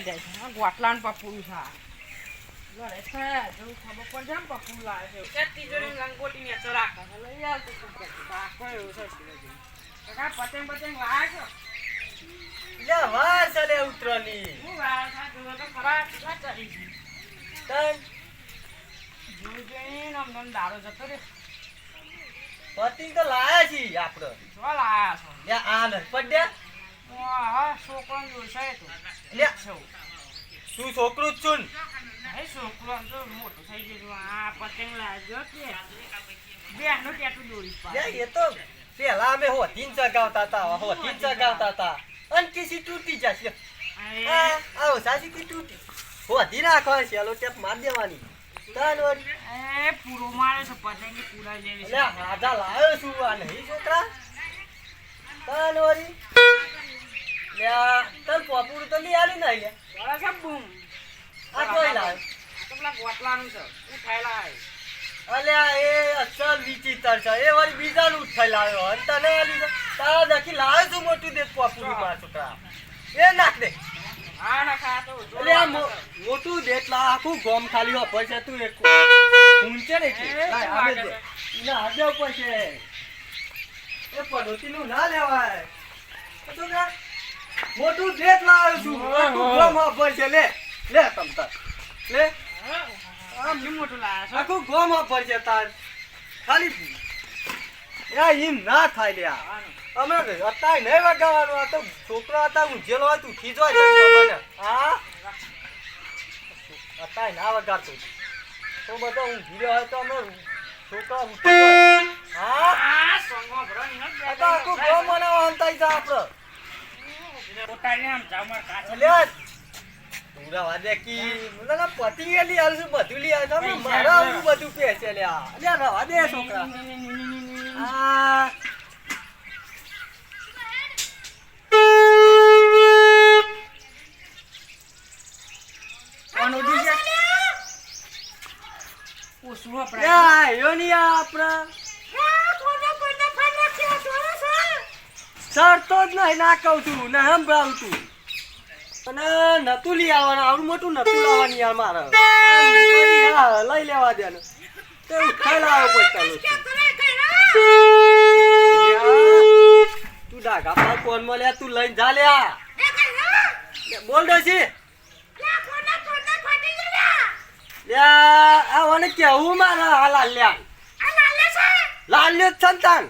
દે છે ગોટલા ને પપ્પુનું છે ઘરે છે જેવું ખબર પડશે ને પપ્પુ લાવે છે તિજોરી લંગોટી ને તો રાખે છે. લઈ આવતું કાકો એવું છે કાકા પતંગ પતંગ લાવે છે? લે વાર ચલે ઉતરવાની હું છે? જોવો તો ખરા કેટલા ચડી છે. તન. જોઈ જોઈને આમ આમ દારો જતો રે પતિંગ તો લાયા છીએ આપડે જો લાયા છો. લે આ ન પડ્યા છોકરો જોશે તો. તું છોકરું જ છું છોકરો તો મોટો થઈ ગયો આ પતંગ લાવ્યો કે બેનું ટેટું દોરી લે એ તો પેલા અમે હોતીન ચગાવતા હતા હોતીન ચગાવતા હતા. અન કિસી તૂટી જશે. આ આ કી તૂટી. હોતી રાખવાની સેલો ટેપ માર દેવાની. એ પૂરો મારે છે પતંગ પૂરા જેવી લે રાજા લાવ્યો છું આ નહીં છોકરા. વળી લે આ તો નહીં આલી ના લે બરા છે બૂમ. આ કોઈ લાવે. તો પેલા ગોટલાનું છે. ઉઠાયેલા અલ્યા એ અસલ વિચિત્ર છે. એ વળી બીજાનું ઉઠાઈ લાવ્યો અને તને આલી. તારા દખી લાવ્યો છું મોટું દેત પોપુરું માર છોકરા એ નાખ દે. ના મો- મોટું. દેત લા આખું ગોમ ખાલી વાપર છે તું એક ઊંચે ને લાય, દે. હાથે ઉપર છે. એ પડોશીનું ના લેવાય. તો કા મોટું ડેટ લાવ્યો છું મોટું ગોમ વાપર છે લે લે તમતા લે. આમ મોટું લાયા છો? આખું ગોમ વાપર છે તાર. ખાલી યા ઈમ ના થાય લે. અમે અત્યારે નહીં વગાડવાનું આ તો છોકરો હતા ઊંઝેલો હોય તું ખીજો હોય તને ખબર ને હા? અત્યારે ના વગાડતો. તો બધો હું રહ્યો હોય તો અમે છોકરા. હા? આ તો આખું ગોમ બનાવવા અંતાઈ જા આપડે. પોતાને આમ જામર કાચો લે પૂરા વાદે કી મને પતિ એ લઈ આવશું બધું અમે મારા આવડું બધું પહેશે લે આ. લે રવા દે છોકરા. આ. કોણ ઉડી છે? યા આપણા ચડતો જ નહીં ના કહું છું ના સંભળાવું છું. અને નતું લઈ આવવાનું આવડું મોટું નતું લાવવાનું યાર મારે. લઈ લેવા દે તે ઉઠાઈ લાવો પછી ચાલુ. તું ડાઘા પર ફોનમાં લે તું લઈને જા લે આ. લે, બોલ ડોશી. લે આ મને કેવું મારે લાલ લ્યા લાલ લ્યો જ સંતાન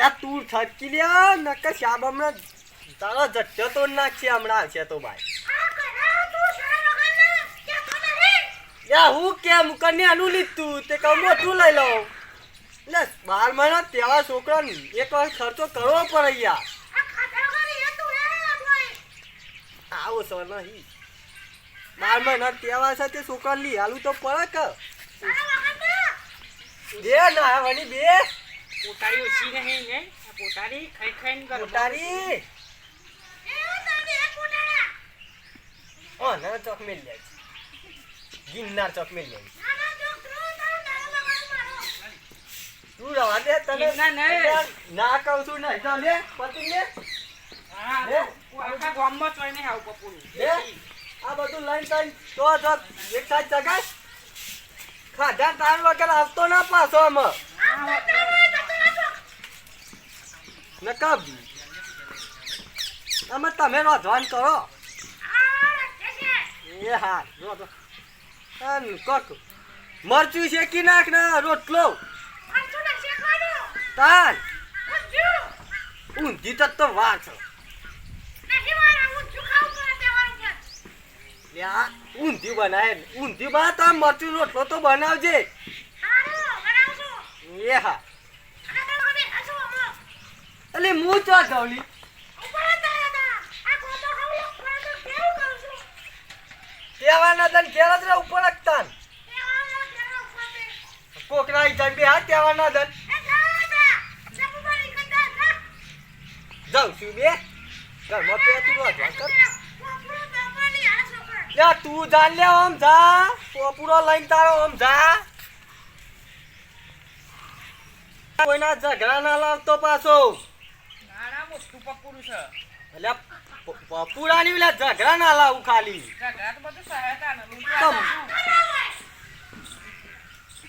લે તું છટકી લે નકર શાબ હમણાં તારો જટ્ટો તો નાખશે હમણાં આવશે તો ભાઈ. યા હું કેમ? કને આનું લીધું? તે કહું મોટું લઈ લઉં. એટલે બાર મહિના તેવા છોકરાને એક વાર ખર્ચો કરવો પડે યાર. આવો સર નહીં. બાર મહિના તેવા છે તે છોકરા લઈ હાલું તો પડે કે. બે ના વળી બે. પોતારી ઓછી નહીં ને પોતારી ખાઈ ખાઈને કરો પોતારી ઓ ના ચોક મેલ જાય ગિરનાર ચોક મેલ જાય તું રવા દે તને. ના. ના કહું છું ને તો લે પતિ લે. હા? આખા ગામમાં ચોઈ નહીં આવું લે. આ બધું લઈને તને તો તો એક સાઈડ જગાય. ખાધા તાર વગર આવતો ના પાછો આમાં. નકબ. આમાં તમે રોધવાન કરો. એ હા કોક. મરચું શેકી નાખ ને રોટલો. તાન. ઊંધી તક તો આ ઊંધી બનાવે. ઊંધી બના તો મરચું રોટલો તો બનાવજે. એ હા. એટલે હું ચો ગવલી તેવાના તન કેવા જ ઉપર અકતાન કોકરા ઈ બે હા તેવાના દન જાઉં છું બે. ઘરમાં પેતું રોધવા કર. લે તું જાન લે આમ જા. પોપુરો લઈને તારો આમ જા. કોઈના ઝઘડા ના લાવતો પાછો. મોટું છે. એટલે પેલા ઝઘડા ના લાવું ખાલી. ને.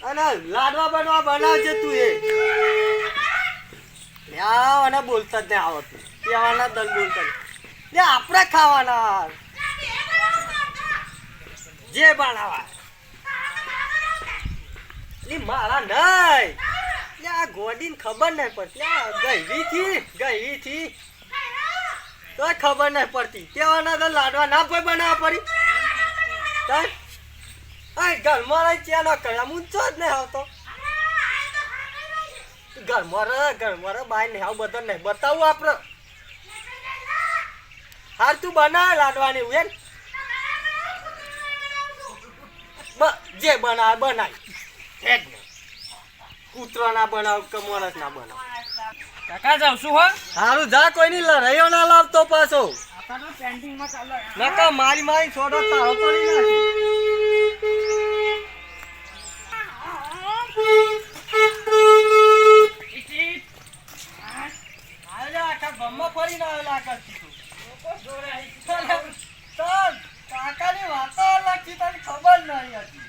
અને લાડવા બનવા બનાવજે તું એ. અને બોલતા જ નહીં આવતું કહેવાના દલ બોલતા. લે આપણે ખાવાના. જે બનાવા મારા નહીં. આ ગોડીને ખબર નહીં પડતી. આ ગઈવી થી ગઈ થી તો ખબર નહીં પડતી. તેવાના તો લાડવા ના કોઈ બનાવવા પડી. તઈ ઘરમાં રહી ચા ન કર્યા. હું ચો જ નહીં આવતો. ઘરમાં રહે ઘરમાં રહે. બાય નહીં આવું, બધું નહીં. બતાવું આપણે. હાર તું બનાવે લાડવાની ઉયન બ- જે બનાવે બનાય. હે કૂતરો ના બનાવ કે માણસ ના બનાવ? કાકા જાઉં શું હો. સારું જા કોઈની લડાઈઓ ના લાવતો પાછો. તો પેન્ટિંગમાં ચાલે નકા મારી મારી છોડો તારો પડી નાખી. કાકાની વાતો અલગ છે તને ખબર નહીં હતી.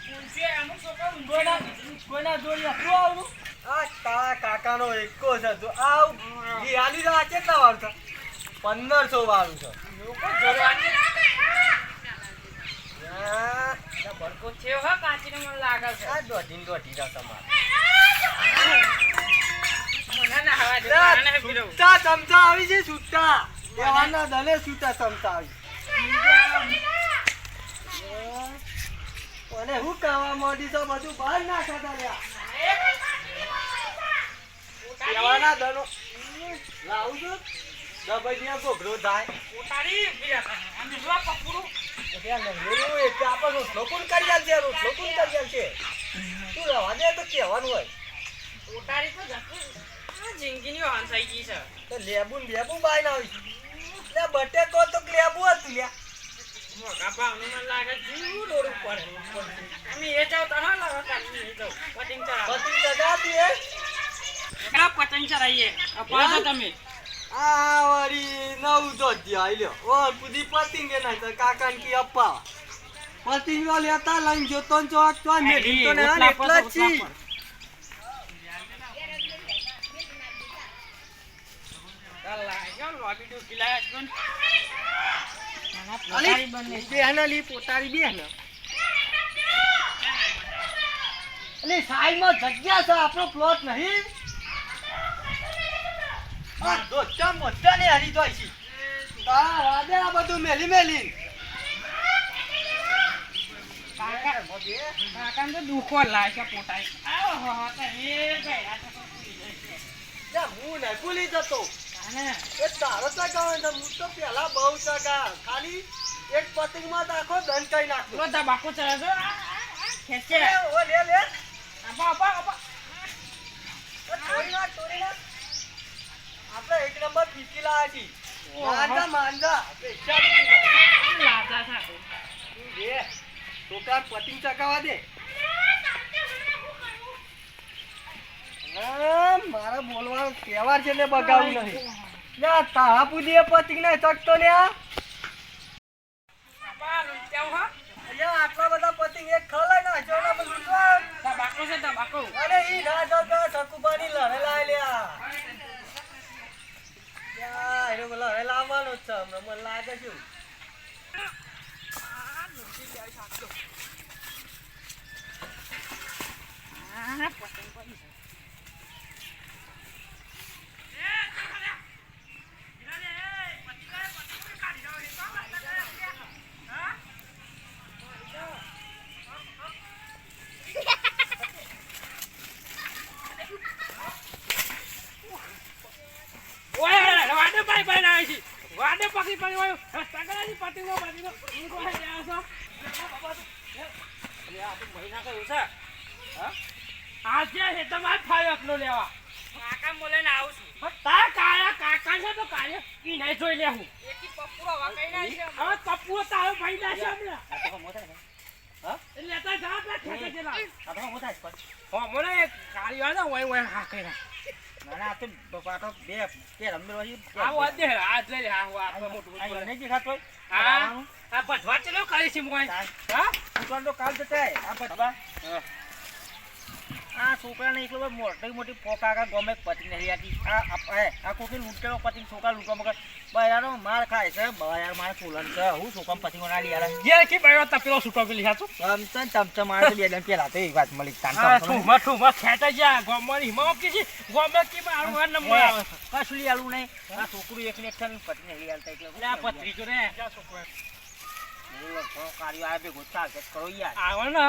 કાકાનો એકો છે. તો આવ. દિવાળી તો કેટલા છે? પંદરસો વાળું છે. લોકો જોડવાની આ ભડકો થયો હો કાચીને મને લાગે છે. આ દોઢી દોઢી રહ્યા તમારે. છૂટા ચમચા આવી છે દેવાના દલે છૂટા ચમચા આવી અને હું કહેવા તો બધું બહાર નાખતા લ્યા દેવાના દનો લાવું છું. દબાઈ ગોગરો થાય એટલે આપણે રોટલો કરી આલશે રોટલો કોણ કરી આલશે તું રવા દે તો કહેવાનું હોય ઉતારી તો જતું જિંદગીની તો બાય ના હોય લે બટેકો તો લેબુ હતું લ્યા પતંગ ચડાવો પતિ જગા તું એ આ પતંગ ચડાવીએ અપાજો તમે આ નવ તો પુદી પતિંગે ના તો કાકાન કી અપ્પા પતિંગો લેતા લઈને જોતો તો તો જ અલી બેહના લી પોતારી બેહના અલી સાઈડમાં જગ્યા છે આપણો પ્લોટ નહીં. આ દોસ્તા ને હરી જોઈ છી. આ બધું મેલી મેલી. દુખો લાગે પોતાય. હો નહીં ભૂલી જતો. એ તારો ચગાવે છે હું તો પેલા બહુ ચગા ખાલી એક પતંગમાં તો આખો ખેંચે. લે, ઓ લે લે. આપા આપા આપા. ઓ તોડી નાખ તોડી આપણે એક નંબર ફીકી લાયા છી. માંજા માંજા લાજા સાથે તું છોકરા પતિંગ ચગાવવા દે ના, મારા તહેવાર છે ને બગાવું નહીં. લે તારા પૂદી એ પતંગ ને ચકતો અલ્યા આટલા બધા પતંગ એક ખલાય ના સકુબાની લડે લાય. લ્યા યા એનો મને લાગે છે. પાટી દો પાટી દો હું કોને જાય છો અરે આ તો મહિના કયો છે લેવા કાકા મોલે ને આવું છું પણ તાર કાયા કાકા છે તો કાર્ય ઈ નહીં જોઈ લે હું એકી પપ્પુરો વાકાઈ ના છે હવે તારો ભાઈ ના છે હમણાં તો મોટા છે હા લેતા જા પેલા ખેતે જેલા આ તો મોટા છે હો મોલે કાર્ય ને ઓય ઓય હા કઈ ના તો તો બે કે રમદરવાજી આ વાત દે આજ લઈ લે આ મોટું આ નહીં દેખાતો હા? આ બધવા ચલો કરી છે મોય હા? તો કાલ જતા આ બધા આ છોકરાને એકલો મોટી મોટી પોકા ગમે પતિ નહીં આતી આ આ- કોકી લૂંટેલો પતિ છોકરા લૂંટો મગર બયાનો માર ખાય છે બયાર મારે ફૂલન છે હું છોકરા પતિ કોના લીયા જે કે ભાઈ તા પેલો સુટો પેલી હાચું તમતન ચમચમ મારે બે દિન પેલા તો વાત મળી તાન હા ચમચમ. ઠુમા ઠુમા ખેંચા જા ગોમરી હિમામ કે છે ગોમે કે મારું આ નંબર આવે કશું લીયાલું નહીં આ છોકરું એકને એક થઈને પતિ નહીં લઈ આલતા એટલે આ પત્રીજો ને બોલો, ઘણો કાર્યો આ ભેગો ચાલશે કરો યાર આવે ને.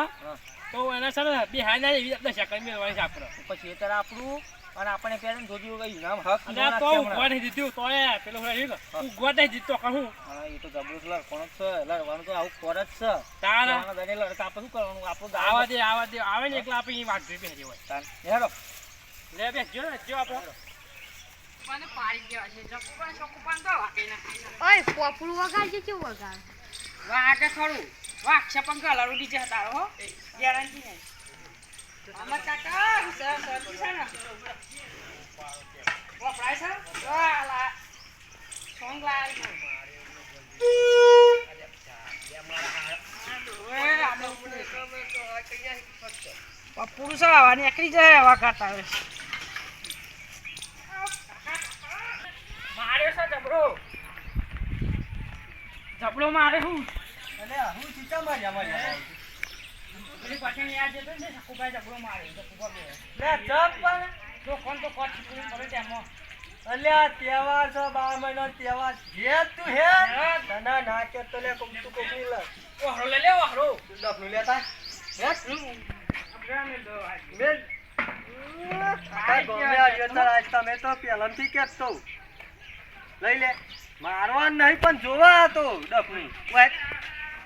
તો એના સામે બિહાર ના એવી દશા કરી મેળવાની છે આપણે પછી એ તરફ આપણું અને આપણે પહેલા જોજો કઈ નામ હક અને તો ઉગવા નહીં દીધું તો એ પેલો હોય ઉગવા નહીં દીધો કહું. હા, એ તો જબરું છે લડકોણો જ છે લડવાનું તો આવું કોર જ છે. તારા. ત્યાં લડ કાપ શું કરવાનું? આપણું આવા દે આવા દે આવે ને એકલા આપણે વાત જોઈ બેસી હોય. તાર હેરો લે બે જો ને જો આપણે પાને પાડી દેવા છે જકુપાન શકુપાન તો વાકે ના. ઓય પોપડું વગાડજે કેવું વગાડ? વાગે ખરું વાક છે પણ કલર ઉડી જાય તારો હો ગેરંટી નહીં અમાર કાકા સર સર છે ને વપરાય છે વાલા સોંગ લાલ પુરુષ આવવાની એકલી જાય એવા કરતા હોય માર્યો છે જબરો જબરો મારે હું અલ્યા તહેવાર છે બાર મહિનો તહેવાર જે તું હે તને ના કે તો લે કોક તું કોકની લે ઓહરો લે લે ઓહરો ડફલું લેતા હે મેલ આ ગમે આવ્યો તાર આજ તમે તો પહેલાંથી કહેતો લઈ લે મારવા નહીં, પણ જોવા હતો ડફલું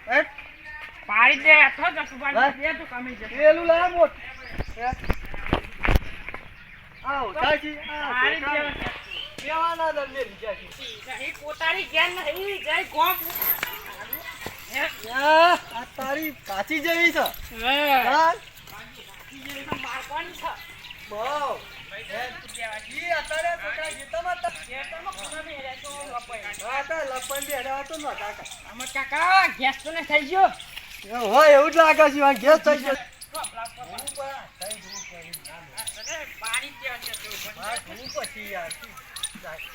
પાડી દે તો સકુભાઈ હા? દે તો કમી જશે. પેલું લાવ મોટ. આવ સાચી પાડી દે કેવાના દરને લીધા છે. પોતાની જ્ઞાન નહીં જય ગોમ. કાચી જેવી છે. તારી કાચી જેવી છે મારવાની છે? બહુ. કાકા ગેસ તો ને થઈ ગયો હોય એવું જ લાગે છે ગેસ થઈ ગયો કરી ત્યાં છે તો બંધ. હા, હું પછી યાર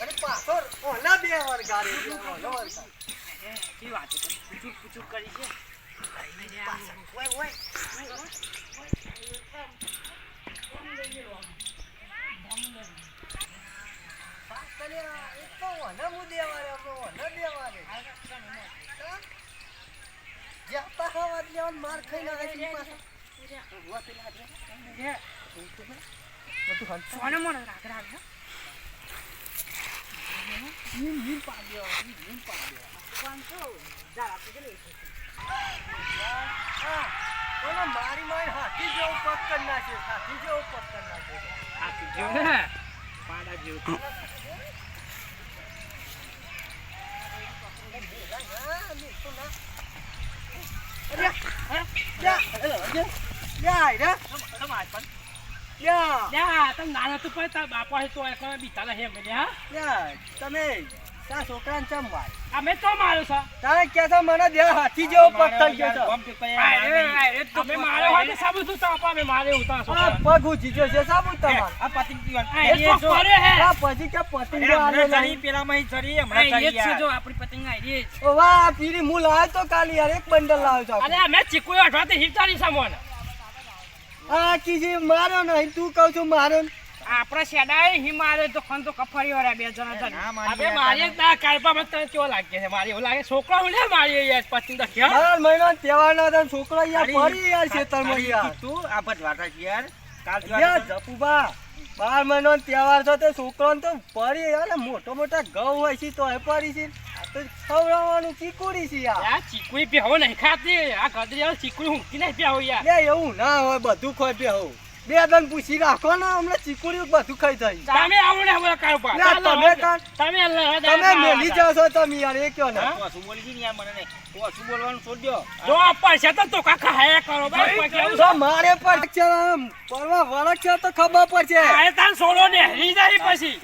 અરે પાછો ઓલા બે વાર ગાડી ઓલો વાર ગાડી. હે, કેવી વાતો કરી? પૂછુક પૂછુક કરી છે ઓય, ઓય. પાછળિયા, એ તો ઓને મું દેવાને, આપણો ઓને દેવાને. હા? જ્યાં પાછા વાત લેવાનો માર ખાઈને આવે છે પાછા. ઊભા પેલા આજે. બધું હંચો. સોને મને રાગ માર ખાઈ હા, ઓલો મારી મારી હાથી જેવું પગ કરી નાખ્યો, હાથી જેવું પગ કરી નાખ્યો. હાથી જેવું ને પાડા જેવું હા, મીઠું ના. અરે, હા, યા, યા, યા, સમાજ પણ યા, લ્યા તમ નાના તું પણ તાર બાપા હે તો એકલા બીતાલા હે મને હા યા, તમે તારા છોકરાને ચમ માર અમે તો છે તારે કહેતા મને દે હાથી જેવો પગ થઈ ગયો છે ગમ તો કઈ અરે, અરે, તમે હોય તો સાબુ તો ઉતા આ પગ ગયો છે સાબુ તમાર આ પતિ એ તો ફરે હે આ પછી કે પતંગ હમણાં ચડી, હમણાં આ ચડી યાર. જો આપણી વાહ પીરી હું લાવ્યો તો કાલે યાર એક બંડલ લાવ્યો અરે મેં ચીકુ અઠવાથી હિરતાલી સામોન આ કીજી મારો નહીં તું કહું છું મારો આપણા શેડાએ હિ મારે તો ખન તો કફરી વાળા બે જણા ના, મારી અબે મારી તને- તા કારપામાં તને કેવો લાગે છે? મારી એવું લાગે છોકરો હું લે મારી યાર પછી તો કે બાર મહિના તહેવાર ના તને છોકરો યાર ફરી યાર ખેતરમાં તારી યાર. તું આ ભજવાટા છે યાર. કાલ યાર જપુબા બાર મહિનો તહેવાર છે તે છોકરો તો ફરી યાર મોટો મોટા ઘઉં હોય છે તો એ ફરી છે. તો ખવડાવવાનું ચીકુડી છે યાર. યાર ચીકુઈ નહીં ખાતી આ ગદરી ચીકુઈ હુંકી નહીં બેહો યાર. લે એવું ના હોય બધું ખોઈ બે બે દન પૂછી રાખો ને હમણાં ચીકુડી બધું ખાઈ જાય. તમે આવો ને હવે કાઢો પા. તમે તમે તમે મેલી જાવ છો તમે યાર એ કયો ને? હા? બોલી ને મને ને. તો બોલવાનું છોડ દો જો પડશે તો તો કાકા હાય કરો ભાઈ મારે પર છે પરવા વળખ છે તો ખબર પડશે. આ તાન સોલો ને હરી જાય પછી.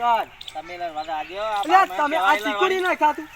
તમે લડવા આજો, આ લે, તમે આ ચીકુડી ના ખાતું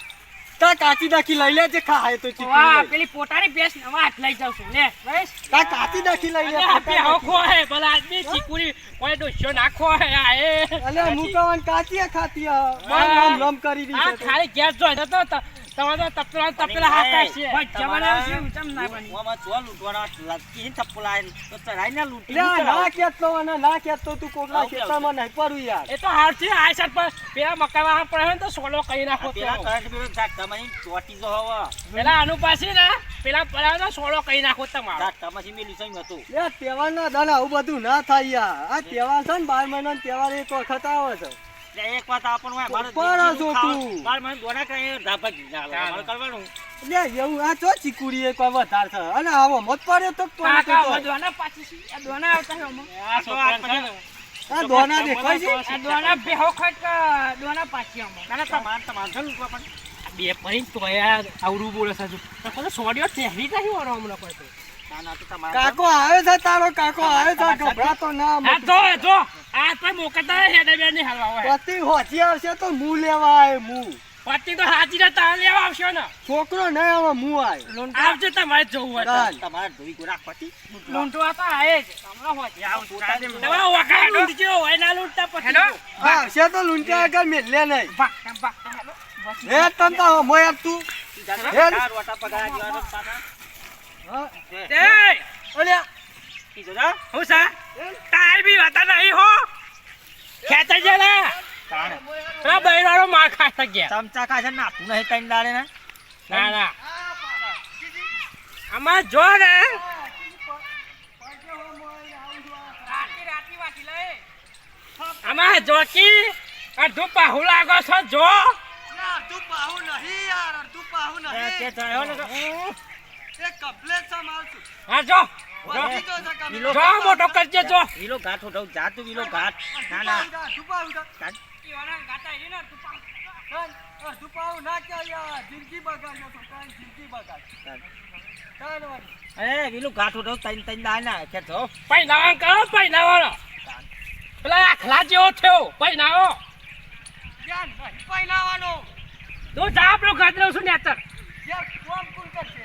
તા કાચી દાખી લઈ લેજે ખાય તો વાહ પેલી પોતાની બેસ નવા હાથ લઈ જાવ છું. ને બસ કા કાચી દાખી લઈ લે આપે હખો હે ભલા આદમી ચીકુરી કોઈ ડોસ્યો નાખો હે આ એ. અલે મુકાવાન કાચી ખાતી આ. બસ આમ કરી કરી આ ખાલી ગેસ તો ત- તમારે તો તપલા તપેલા હાથ છે. ભાઈ જમાના છે ઉચમ ના બની. ઓમાં જો લૂંટવાના લટકી તપલા તો ચઢાઈને લૂંટી લે ના. કેતો અને ના કેતો તું આવું કેવું ખેતરમાં નહીં પડું યાર. એ તો હાર છે આ સાઈડ પર પેલા મકાવા પડે ને તો સોલો કરી નાખો પેલા. કરંટ કરંટ પેલો ઝાટકામાંથી ચોટી જો હવા. પેલા આનું પાછી ને પેલા પડ્યા તો સોલો કરી નાખો તમારો. ઝાટકામાંથી મેં લીસોઈ હતું. લે તહેવારના દાડા આવું બધું ના થાય યાર. આ તહેવાર છે ને બાર મહિના તહેવાર એક વખત આવે છે. એક વાત આપણને હોય, મારે ઉપર જો તું. મારે મને દોના કરીને ધાબા જી ના મારે કરવાનું. લે એવું આ ચો ચીકુડી એક વધાર છે અને આવો મત પડ્યો તો તો કાકા દોના પાછી દોના આવતા હે આ તો છે ને, આ દોના દેખાય છે આ દોના બેહો ખટ દોના પાછી આમાં. ના, ના, તમારે- તો છે લૂંટવા પણ. બે પડી તો યાર આવરું બોલે સાજુ તો સોડિયો ચહેરી નહીં વાળો હમણાં કોઈ તો. ના, ના, તો તમારે- કાકો આવે છે તારો કાકો આવે છે ગભરાતો ના આ તો એ તો આ તો મોકતા હેડે બે ની હલવા પતિ હોતી આવશે તો મુ લેવા આવે મુ. પતિ તો હાજી ને તાર લેવા આવશે ને. છોકરો નહીં આવે મુ આવે આવજે તમારે જવું હોય તમારે ધોઈ ગોરા પતિ. લૂંટવા તો આયે જ. હમણાં હોય. જ. આવું દવા. વખા લૂંટજો હોય ના લૂંટતા પછી હા છે તો લૂંટા આગળ મેલે નહીં. હે તંતા મોય તું. ચાર વાટા પગાર જેવા તો પાછા. હા. સા તાર બી વાતા નહીં હો ખેતર જે ને. પેલા બૈરાનો માર ખાતા ગયા ચમચા ખાશે ને નાખું નહીં તઈને દાડે ને ના ના આમાં જો ને આમાં જોકી અડધું પાહુ લાગો છો જો તું પાહુ નહીં યાર તું પાહુ એ હા જો. ઈલો મોટો કરજે જો. વીલો ઘાટ ઉઠાવ જા તું વીલો ઘાટ ના ના તું પાહુ કાઢ. તું પાહુ ના કે યાર જિંદગી બગાડ્યો તો કાંઈ જિંદગી બગાડ કાઢ. વાળી. એ વીલો ઘાટ ઉઠાવ તઈને તઈને દાડે ના ખેર છો પહેલાવાન કરો પહેલાવાનો પેલા આખલા જેવો થયો પહેલાવો યાર તું જા આપણો છું નેતર. યાર કરશે?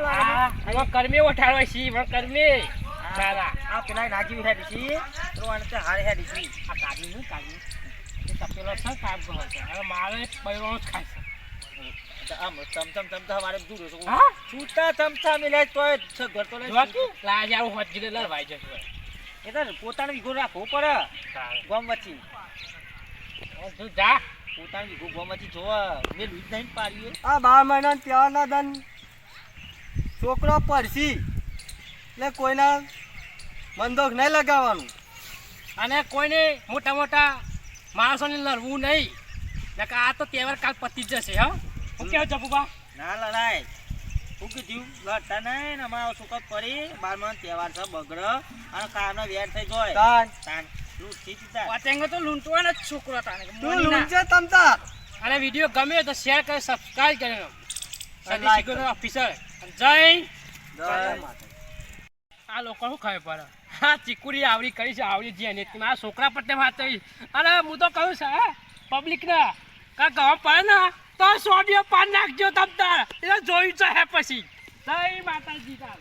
લાગે. ઓઠાડવા છે કર્મી આ પેલા નાજી હેડી છી તો હારે હેડી છી આ કાઢી નું કાઢી તપેલો છે કામ કરો છે હવે મારે પૈરો જ ખાય છે આમ ચમચમ ચમચા વારે દૂર છો હા? છૂટા ચમચા મિલાય તોય ઘર તો લાજ આવું હોત ગીરે લડવાઈ જશે એ તો પોતાનો વીઘો રાખવો પડે. ગમ વચ્ચે. તું જા. પોતાનો વીઘો જોવા મેં નહીં પાડીએ આ બાર મહિના ત્યારના દન છોકરો પડશી. એટલે કોઈના બંદોક નહીં લગાવવાનું. અને કોઈને મોટા મોટા માણસોને લડવું નહીં. નકર આ તો તહેવાર કાલ પતી જ જશે હા. હું કેવું જપુબા ના લડાય. શું કીધું લડતા નહીં ને અમારો છોકરો પડી બારમાં તહેવાર છે બગડ. અને કારનો વેર થઈ જોય તાન. તો લૂંટવાનો જ છોકરો તું તમતા અને વીડિયો ગમે તો શેર કરે સબસ્ક્રાઇબ કરે. સદી ઓફિસર જય જય. માતા આ લોકો શું ખબર પડે? હા ચીકુરી આવડી કરી છે આવડી જે ને. મારા છોકરા પર તે વાત થઈ અરે હું તો કહું છું હે પબ્લિકને કા કહો પડે ને? તો સોડિયો પાન નાખજો તમતા એટલે જોયું છે હે પછી. જય માતાજી તાર.